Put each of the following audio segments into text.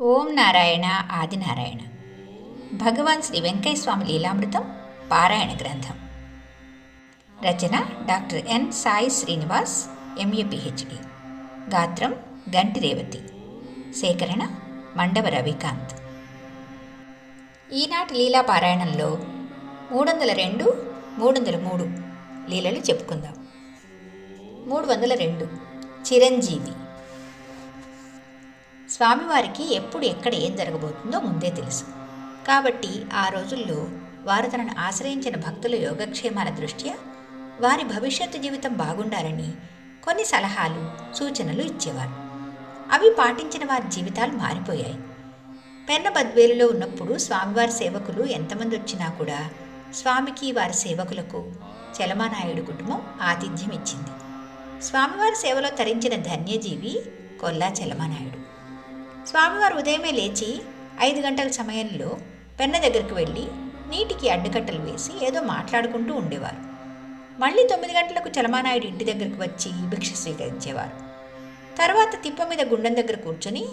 ఓం నారాయణ ఆదినారాయణ భగవాన్ శ్రీ వెంకయ్య స్వామి లీలామృతం పారాయణ గ్రంథం. రచన doctor N Sai Srinivas MA PhD. గాత్రం గంటి రేవతి. సేకరణ మండవ రవికాంత్. ఈనాటి లీలా పారాయణంలో మూడు వందల రెండు మూడు వందల మూడు లీలలు చెప్పుకుందాం. మూడు వందల రెండు చిరంజీవి. స్వామివారికి ఎప్పుడు ఎక్కడ ఏం జరగబోతుందో ముందే తెలుసు. కాబట్టి ఆ రోజుల్లో వారు తనను ఆశ్రయించిన భక్తుల యోగక్షేమాల దృష్ట్యా వారి భవిష్యత్తు జీవితం బాగుండాలని కొన్ని సలహాలు సూచనలు ఇచ్చేవారు. అవి పాటించిన వారి జీవితాలు మారిపోయాయి. పెన్న బద్వేలులో ఉన్నప్పుడు స్వామివారి సేవకులు ఎంతమంది వచ్చినా కూడా స్వామికి వారి సేవకులకు చలమానాయుడు కుటుంబం ఆతిథ్యం ఇచ్చింది. స్వామివారి సేవలో తరించిన ధన్యజీవి కొల్లా చలమానాయుడు. స్వామివారు ఉదయమే లేచి ఐదు గంటల సమయంలో పెన్న దగ్గరికి వెళ్ళి నీటికి అడ్డుకట్టలు వేసి ఏదో మాట్లాడుకుంటూ ఉండేవారు. మళ్ళీ తొమ్మిది గంటలకు చలమానాయుడు ఇంటి దగ్గరికి వచ్చి భిక్ష స్వీకరించేవారు. తర్వాత తిప్ప మీద గుండం దగ్గర కూర్చొని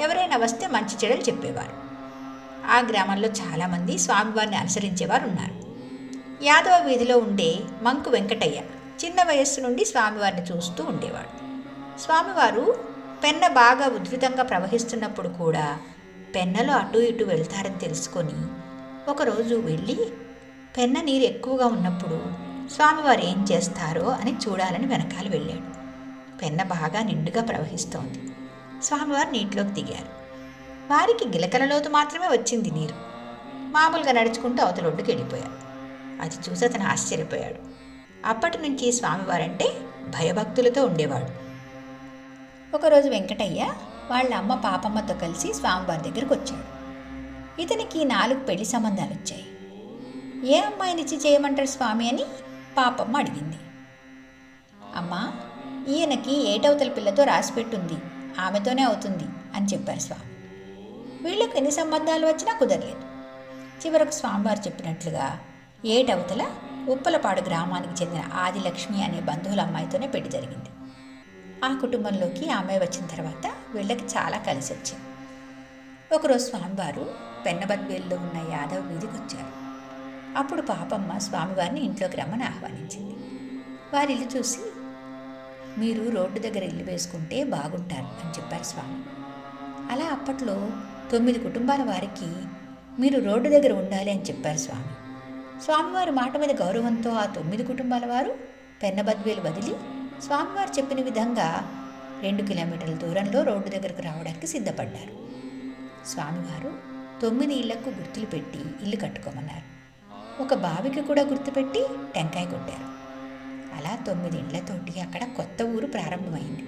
ఎవరైనా వస్తే మంచి చెడలు చెప్పేవారు. ఆ గ్రామంలో చాలామంది స్వామివారిని అనుసరించేవారు ఉన్నారు. యాదవ వీధిలో ఉండే మంకు వెంకటయ్య చిన్న వయస్సు నుండి స్వామివారిని చూస్తూ ఉండేవాడు. స్వామివారు పెన్న బాగా ఉధృతంగా ప్రవహిస్తున్నప్పుడు కూడా పెన్నలో అటు ఇటు వెళ్తారని తెలుసుకొని ఒకరోజు వెళ్ళి పెన్న నీరు ఎక్కువగా ఉన్నప్పుడు స్వామివారు ఏం చేస్తారో అని చూడాలని వెనకాల వెళ్ళాడు. పెన్న బాగా నిండుగా ప్రవహిస్తోంది. స్వామివారు నీటిలోకి దిగారు. వారికి గిలకలలోతు మాత్రమే వచ్చింది నీరు. మామూలుగా నడుచుకుంటూ అవతల ఒడ్డుకి వెళ్ళిపోయారు. అది చూసి అతను ఆశ్చర్యపోయాడు. అప్పటి నుంచి స్వామివారంటే భయభక్తులతో ఉండేవాడు. ఒకరోజు వెంకటయ్య వాళ్ళ అమ్మ పాపమ్మతో కలిసి స్వామివారి దగ్గరికి వచ్చాడు. ఇతనికి నాలుగు పెళ్ళి సంబంధాలు వచ్చాయి ఏ అమ్మాయినిచ్చి చేయమంటారు స్వామి అని పాపమ్మ అడిగింది. అమ్మా ఈయనకి ఏటవతల పిల్లతో రాసిపెట్టుంది ఆమెతోనే అవుతుంది అని చెప్పారు స్వామి. వీళ్ళకు ఎన్ని సంబంధాలు వచ్చినా కుదరలేదు. చివరకు స్వామివారు చెప్పినట్లుగా ఏటవతల ఉప్పలపాడు గ్రామానికి చెందిన ఆదిలక్ష్మి అనే బంధువుల అమ్మాయితోనే పెళ్ళి జరిగింది. ఆ కుటుంబంలోకి ఆమె వచ్చిన తర్వాత వీళ్ళకి చాలా కలిసి వచ్చింది ఒకరోజు స్వామివారు పెన్నబద్వేల్లో ఉన్న యాదవ్ వీధికి వచ్చారు. అప్పుడు పాపమ్మ స్వామివారిని ఇంట్లోకి రమ్మని ఆహ్వానించింది. వారి ఇల్లు చూసి మీరు రోడ్డు దగ్గర ఇల్లు వేసుకుంటే బాగుంటారు అని చెప్పారు స్వామి. అలా అప్పట్లో తొమ్మిది కుటుంబాల వారికి మీరు రోడ్డు దగ్గర ఉండాలి అని చెప్పారు స్వామి. స్వామివారి మాట మీద గౌరవంతో ఆ తొమ్మిది కుటుంబాల వారు పెన్నబద్వేలు వదిలి స్వామివారు చెప్పిన విధంగా రెండు కిలోమీటర్ల దూరంలో రోడ్డు దగ్గరకు రావడానికి సిద్ధపడ్డారు. స్వామివారు తొమ్మిది ఇళ్ళకు గుర్తులు పెట్టి ఇల్లు కట్టుకోమన్నారు. ఒక బావికి కూడా గుర్తుపెట్టి టెంకాయ కొట్టారు. అలా తొమ్మిది ఇండ్లతోటి అక్కడ కొత్త ఊరు ప్రారంభమైంది.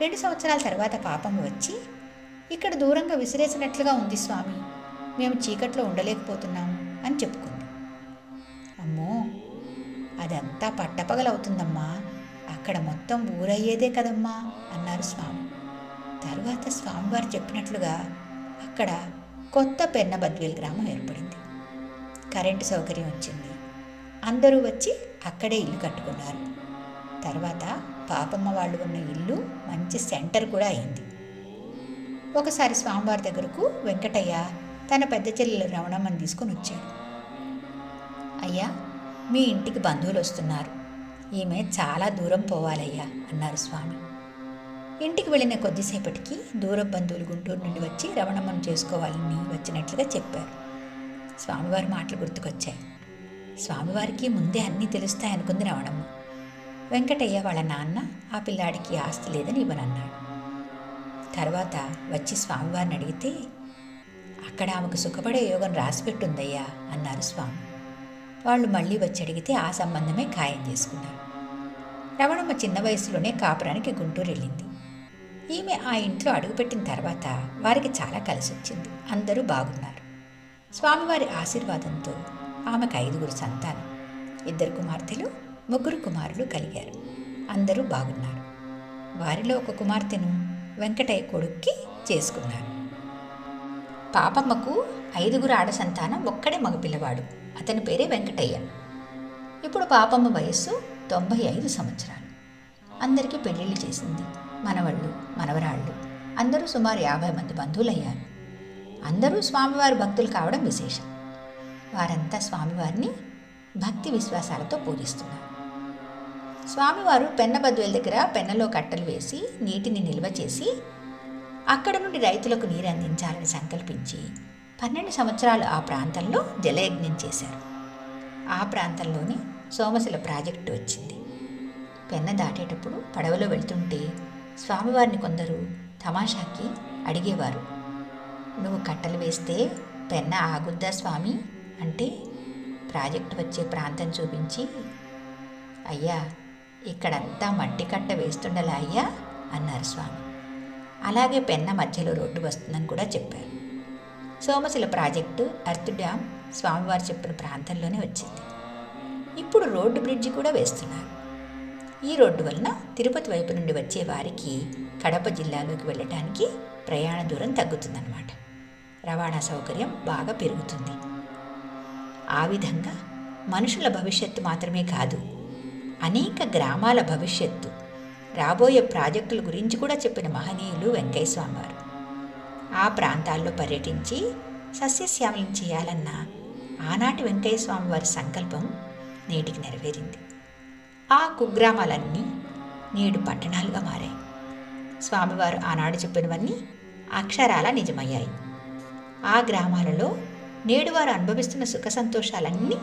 రెండు సంవత్సరాల తర్వాత పాపం వచ్చి ఇక్కడ దూరంగా విసిరేసినట్లుగా ఉంది స్వామి. మేము చీకట్లో ఉండలేకపోతున్నాము అని చెప్పుకుంది. అమ్మో అదంతా పట్టపగలవుతుందమ్మా. అక్కడ మొత్తం ఊరయ్యేదే కదమ్మా అన్నారు స్వామి. తరువాత స్వామివారు చెప్పినట్లుగా అక్కడ కొత్త పెన్నబద్వేల్ గ్రామం ఏర్పడింది. కరెంటు సౌకర్యం వచ్చింది. అందరూ వచ్చి అక్కడే ఇల్లు కట్టుకున్నారు. తర్వాత పాపమ్మ వాళ్ళు ఉన్న ఇల్లు మంచి సెంటర్ కూడా అయింది. ఒకసారి స్వామివారి దగ్గరకు వెంకటయ్య తన పెద్ద చెల్లెలు రమణమ్మని తీసుకొని వచ్చాడు. అయ్యా మీ ఇంటికి బంధువులు వస్తున్నారు. ఈమె చాలా దూరం పోవాలయ్యా అన్నారు స్వామి. ఇంటికి వెళ్ళిన కొద్దిసేపటికి దూర బంధువులు గుంటూరు నుండి వచ్చి రవణమ్మను చేసుకోవాలని వచ్చినట్లుగా చెప్పారు. స్వామివారి మాటలు గుర్తుకొచ్చాయి. స్వామివారికి ముందే అన్నీ తెలుస్తాయనుకుంది రవణమ్మ వెంకటయ్య వాళ్ళ నాన్న ఆ పిల్లాడికి ఆస్తి లేదని ఇవ్వనన్నాడు. తర్వాత వచ్చి స్వామివారిని అడిగితే అక్కడ ఆమెకు సుఖపడే యోగం రాసిపెట్టుందయ్యా అన్నారు స్వామి. వాళ్ళు మళ్ళీ వచ్చి అడిగితే ఆ సంబంధమే ఖాయం చేసుకున్నారు. రమణమ్మ చిన్న వయసులోనే కాపురానికి గుంటూరు వెళ్ళింది. ఈమె ఆ ఇంట్లో అడుగుపెట్టిన తర్వాత వారికి చాలా కలిసి వచ్చింది అందరూ బాగున్నారు. స్వామివారి ఆశీర్వాదంతో ఆమెకు ఐదుగురు సంతానం ఇద్దరు కుమార్తెలు ముగ్గురు కుమారులు కలిగారు. అందరూ బాగున్నారు. వారిలో ఒక కుమార్తెను వెంకటయ్య కొడుక్కి చేసుకున్నారు. పాపమ్మకు ఐదుగురు ఆడ సంతానం ఒక్కడే మగపిల్లవాడు. అతని పేరే వెంకటయ్య. ఇప్పుడు పాపమ్మ వయస్సు తొంభై ఐదు సంవత్సరాలు. అందరికీ పెళ్ళిళ్ళు చేసింది మనవళ్ళు మనవరాళ్ళు. అందరూ సుమారు యాభై మంది బంధువులయ్యారు. అందరూ స్వామివారి భక్తులు కావడం విశేషం. వారంతా స్వామివారిని భక్తి విశ్వాసాలతో పూజిస్తున్నారు. స్వామివారు పెన్నబద్వేల దగ్గర పెన్నలో కట్టలు వేసి నీటిని నిల్వ చేసి అక్కడ నుండి రైతులకు నీరు అందించాలని సంకల్పించి పన్నెండు సంవత్సరాలు ఆ ప్రాంతంలో జలయజ్ఞం చేశారు. ఆ ప్రాంతంలోనే సోమశిల ప్రాజెక్టు వచ్చింది. పెన్న దాటేటప్పుడు పడవలో వెళ్తుంటే స్వామివారిని కొందరు తమాషాకి అడిగేవారు నువ్వు కట్టలు వేస్తే పెన్న ఆగుద్దా స్వామి? అంటే ప్రాజెక్టు వచ్చే ప్రాంతం చూపించి అయ్యా ఇక్కడంతా మట్టి కట్ట వేస్తుండలా అయ్యా? అన్నారు స్వామి. అలాగే పెన్న మధ్యలో రోడ్డు వస్తుందని కూడా చెప్పారు. సోమశిల ప్రాజెక్టు అర్త్ డ్యామ్ స్వామివారు చెప్పిన ప్రాంతంలోనే వచ్చింది. ఇప్పుడు రోడ్డు బ్రిడ్జి కూడా వేస్తున్నారు. ఈ రోడ్డు వలన తిరుపతి వైపు నుండి వచ్చే వారికి కడప జిల్లాలోకి వెళ్ళటానికి ప్రయాణ దూరం తగ్గుతుందన్నమాట. రవాణా సౌకర్యం బాగా పెరుగుతుంది. ఆ విధంగా మనుషుల భవిష్యత్తు మాత్రమే కాదు అనేక గ్రామాల భవిష్యత్తు రాబోయే ప్రాజెక్టుల గురించి కూడా చెప్పిన మహనీయులు వెంకయ్య స్వామివారు. ఆ ప్రాంతాల్లో పర్యటించి సస్యశ్యామలం చేయాలన్న ఆనాటి వెంకయ్య స్వామి వారి సంకల్పం నేటికి నెరవేరింది. ఆ కుగ్రామాలన్నీ నేడు పట్టణాలుగా మారాయి. స్వామివారు ఆనాడు చెప్పినవన్నీ అక్షరాల నిజమయ్యాయి. ఆ గ్రామాలలో నేడు వారు అనుభవిస్తున్న సుఖ సంతోషాలన్నీ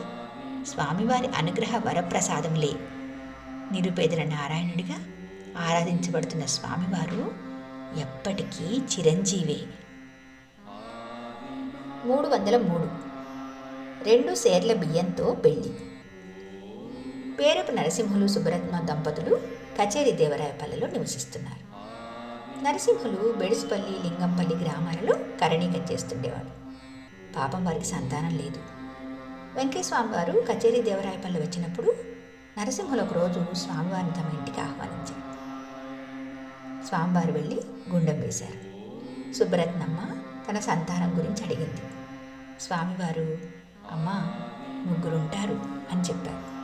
స్వామివారి అనుగ్రహ వరప్రసాదములే. నిరుపేదల నారాయణుడిగా ఆరాధించబడుతున్న స్వామివారు ఎప్పటికీ చిరంజీవే. మూడు వందల మూడు. రెండు సేర్ల బియ్యంతో పెళ్ళి పేరపు నరసింహులు సుబ్రత్మ దంపతులు కచేరి దేవరాయపల్లిలో నివసిస్తున్నారు. నరసింహులు బెడిసిపల్లి లింగంపల్లి గ్రామాలలో కరణీకం చేస్తుండేవాడు. పాపం వారికి సంతానం లేదు. వెంకటస్వామి స్వామివారు కచేరి దేవరాయపల్లి వచ్చినప్పుడు నరసింహులు ఒకరోజు స్వామివారిని తమ ఇంటికి ఆహ్వానించారు. స్వామివారు వెళ్ళి గుండం వేశారు. సుబ్బరత్నమ్మ తన సంతానం గురించి అడిగింది. స్వామివారు అమ్మ ముగ్గురుంటారు అని చెప్పారు.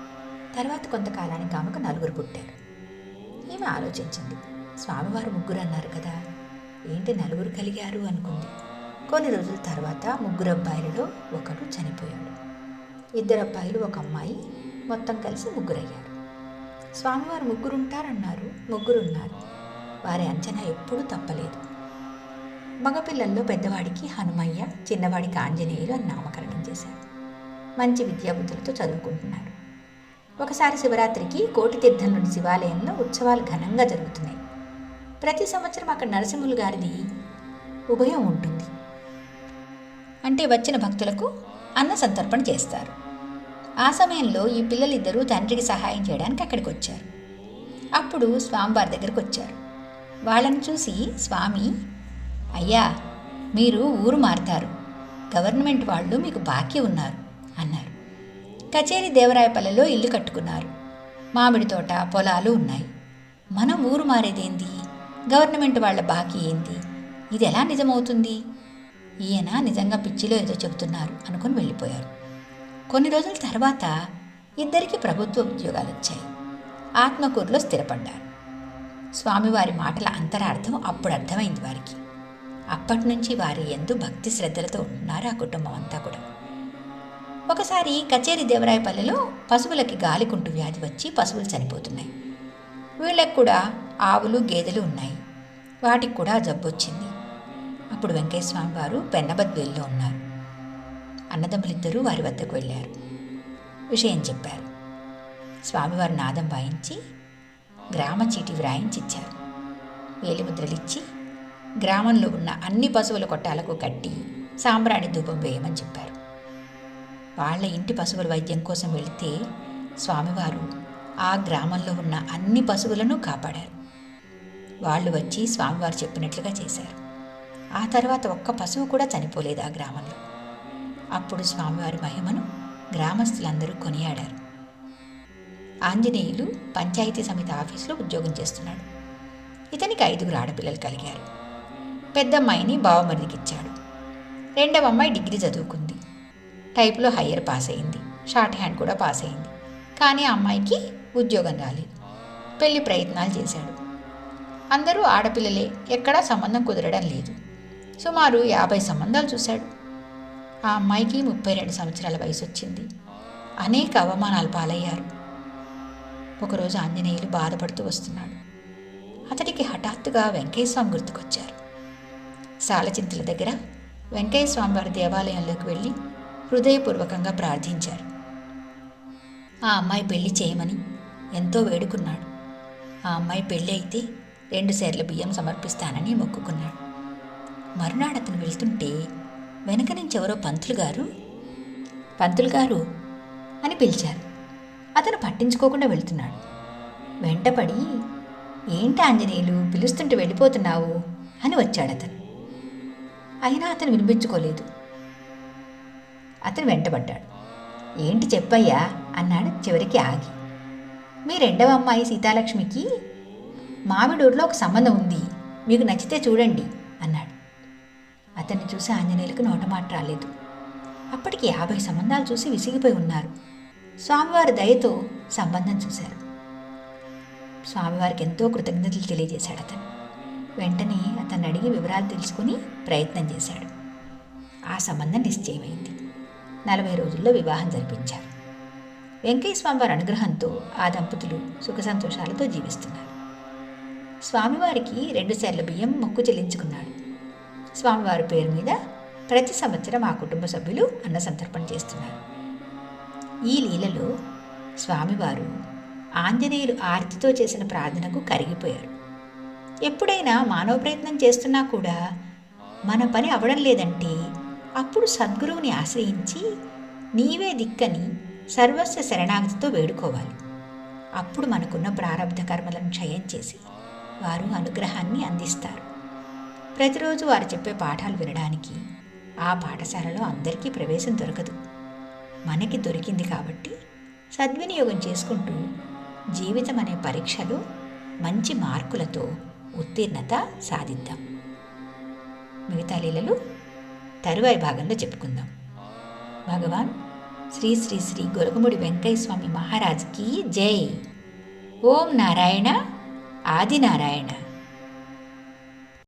తర్వాత కొంతకాలానికి ఆమెకు నలుగురు పుట్టారు. ఈమె ఆలోచించింది. స్వామివారు ముగ్గురు అన్నారు కదా ఏంటి నలుగురు కలిగారు అనుకుంది. కొన్ని రోజుల తర్వాత ముగ్గురు అబ్బాయిలలో ఒకడు చనిపోయాడు. ఇద్దరు అబ్బాయిలు ఒక అమ్మాయి మొత్తం కలిసి ముగ్గురయ్యారు. స్వామివారు ముగ్గురుంటారన్నారు ముగ్గురున్నారు. వారి అంచనా ఎప్పుడూ తప్పలేదు. మగపిల్లల్లో పెద్దవాడికి హనుమయ్య చిన్నవాడికి ఆంజనేయులు అని నామకరణం చేశారు. మంచి విద్యాబుద్ధులతో చదువుకుంటున్నారు. ఒకసారి శివరాత్రికి కోటితీర్థం నుండి శివాలయంలో ఉత్సవాలు ఘనంగా జరుగుతున్నాయి. ప్రతి సంవత్సరం అక్కడ నరసింహులు గారిది ఉభయం ఉంటుంది. అంటే వచ్చిన భక్తులకు అన్న సంతర్పణ చేస్తారు. ఆ సమయంలో ఈ పిల్లలిద్దరూ తండ్రికి సహాయం చేయడానికి అక్కడికి వచ్చారు. అప్పుడు స్వామివారి దగ్గరకు వచ్చారు. వాళ్ళని చూసి స్వామి అయ్యా మీరు ఊరు మారుతారు. గవర్నమెంట్ వాళ్ళు మీకు బాకీ ఉన్నారు అన్నారు. కచేరి దేవరాయపల్లెలో ఇల్లు కట్టుకున్నారు. మామిడి తోట పొలాలు ఉన్నాయి. మనం ఊరు మారేదేంది? గవర్నమెంట్ వాళ్ళ బాకీ ఏంది? ఇది ఎలా నిజమవుతుంది? ఈయన నిజంగా పిచ్చిలో ఏదో చెబుతున్నారు అనుకుని వెళ్ళిపోయారు. కొన్ని రోజుల తర్వాత ఇద్దరికి ప్రభుత్వ ఉద్యోగాలు వచ్చాయి ఆత్మకూరులో స్థిరపడ్డారు. స్వామివారి మాటల అంతరార్థం అప్పుడు అర్థమైంది వారికి. అప్పటి నుంచి వారి ఎందు భక్తి శ్రద్ధలతో ఉంటున్నారు ఆ కుటుంబం అంతా కూడా. ఒకసారి కచేరి దేవరాయపల్లెలో పశువులకి గాలికుంటు వ్యాధి వచ్చి పశువులు చనిపోతున్నాయి. వీళ్ళకి కూడా ఆవులు గేదెలు ఉన్నాయి. వాటికి కూడా జబ్బు వచ్చింది. అప్పుడు వెంకటస్వామి వారు పెన్నబద్వేల్లో ఉన్నారు. అన్నదమ్ములిద్దరూ వారి వద్దకు వెళ్ళారు. విషయం చెప్పారు. స్వామివారు నాదం వాయించి గ్రామ చీటి వ్రాయించి ఇచ్చారు వేలిముద్రలిచ్చి గ్రామంలో ఉన్న అన్ని పశువుల కొట్టాలకు కట్టి సాంబ్రాణి ధూపం వేయమని చెప్పారు. వాళ్ళ ఇంటి పశువుల వైద్యం కోసం వెళితే స్వామివారు ఆ గ్రామంలో ఉన్న అన్ని పశువులను కాపాడారు. వాళ్ళు వచ్చి స్వామివారు చెప్పినట్లుగా చేశారు. ఆ తర్వాత ఒక్క పశువు కూడా చనిపోలేదు ఆ గ్రామంలో. అప్పుడు స్వామివారి మహిమను గ్రామస్తులందరూ కొనియాడారు. ఆంజనేయులు పంచాయతీ సమితి ఆఫీసులో ఉద్యోగం చేస్తున్నాడు. ఇతనికి ఐదుగురు ఆడపిల్లలు కలిగారు. పెద్దమ్మాయిని బావమరిదికిచ్చాడు. రెండవ అమ్మాయి డిగ్రీ చదువుకుంది. టైప్లో హయ్యర్ పాస్ అయింది. షార్ట్ హ్యాండ్ కూడా పాస్ అయింది. కానీ ఆ అమ్మాయికి ఉద్యోగం రాలేదు. పెళ్ళి ప్రయత్నాలు చేశాడు. అందరూ ఆడపిల్లలే. ఎక్కడా సంబంధం కుదరడం లేదు. సుమారు యాభై సంబంధాలు చూశాడు. ఆ అమ్మాయికి ముప్పై రెండు సంవత్సరాల వయసు వచ్చింది అనేక అవమానాలు పాలయ్యారు. ఒకరోజు ఆంజనేయులు బాధపడుతూ వస్తున్నాడు. అతడికి హఠాత్తుగా వెంకయ్యస్వామి గుర్తుకొచ్చారు. సాలచింతల దగ్గర వెంకయ్యస్వామి వారి దేవాలయంలోకి వెళ్ళి హృదయపూర్వకంగా ప్రార్థించారు. ఆ అమ్మాయి పెళ్ళి చేయమని ఎంతో వేడుకున్నాడు. ఆ అమ్మాయి పెళ్ళి అయితే రెండు సేర్ల బియ్యం సమర్పిస్తానని మొక్కుకున్నాడు. మరునాడు అతను వెళ్తుంటే వెనక నుంచి ఎవరో పంతులు గారు పంతులు గారు అని పిలిచారు. అతను పట్టించుకోకుండా వెళ్తున్నాడు. వెంటపడి ఏంటి ఆంజనేయులు పిలుస్తుంటే వెళ్ళిపోతున్నావు? అని వచ్చాడు అతను. అయినా అతను వినిపించుకోలేదు. అతను వెంటబడ్డాడు. ఏంటి చెప్పయ్యా? అన్నాడు చివరికి ఆగి. మీ రెండవ అమ్మాయి సీతాలక్ష్మికి మామిడూరులో ఒక సంబంధం ఉంది. మీకు నచ్చితే చూడండి అన్నాడు. అతన్ని చూసి ఆంజనేయులకు నోటమాట రాలేదు. అప్పటికి యాభై సంబంధాలు చూసి విసిగిపోయి ఉన్నారు. స్వామివారి దయతో సంబంధం చూశారు. స్వామివారికి ఎంతో కృతజ్ఞతలు తెలియజేశాడు అతను. వెంటనే అతన్ని అడిగి వివరాలు తెలుసుకుని ప్రయత్నం చేశాడు. ఆ సంబంధం నిశ్చయమైంది. నలభై రోజుల్లో వివాహం జరిపించారు. వెంకయ్య స్వామివారి అనుగ్రహంతో ఆ దంపతులు సుఖ సంతోషాలతో జీవిస్తున్నారు. స్వామివారికి రెండు సేర్ల బియ్యం మొక్కు చెల్లించుకున్నాడు. స్వామివారి పేరు మీద ప్రతి సంవత్సరం ఆ కుటుంబ సభ్యులు అన్న సంతర్పణ చేస్తున్నారు. ఈ లీలలో స్వామివారు ఆంజనేయులు ఆర్తితో చేసిన ప్రార్థనకు కరిగిపోయారు. ఎప్పుడైనా మానవ ప్రయత్నం చేస్తున్నా కూడా మన పని అవడం లేదంటే అప్పుడు సద్గురువుని ఆశ్రయించి నీవే దిక్కని సర్వస్వ శరణాగతితో వేడుకోవాలి. అప్పుడు మనకున్న ప్రారంభ కర్మలను క్షయం చేసి వారు అనుగ్రహాన్ని అందిస్తారు. ప్రతిరోజు వారు చెప్పే పాఠాలు వినడానికి ఆ పాఠశాలలో అందరికీ ప్రవేశం దొరకదు. మనకి దొరికింది కాబట్టి సద్వినియోగం చేసుకుంటూ జీవితం అనే పరీక్షలో మంచి మార్కులతో ఉత్తీర్ణత సాధిద్దాం. మిగతా లీలలు తరువాయి భాగంలో చెప్పుకుందాం. భగవాన్ శ్రీ శ్రీ శ్రీ గొరగముడి వెంకయ్య స్వామి మహారాజ్కి జై. ఓం నారాయణ ఆది నారాయణ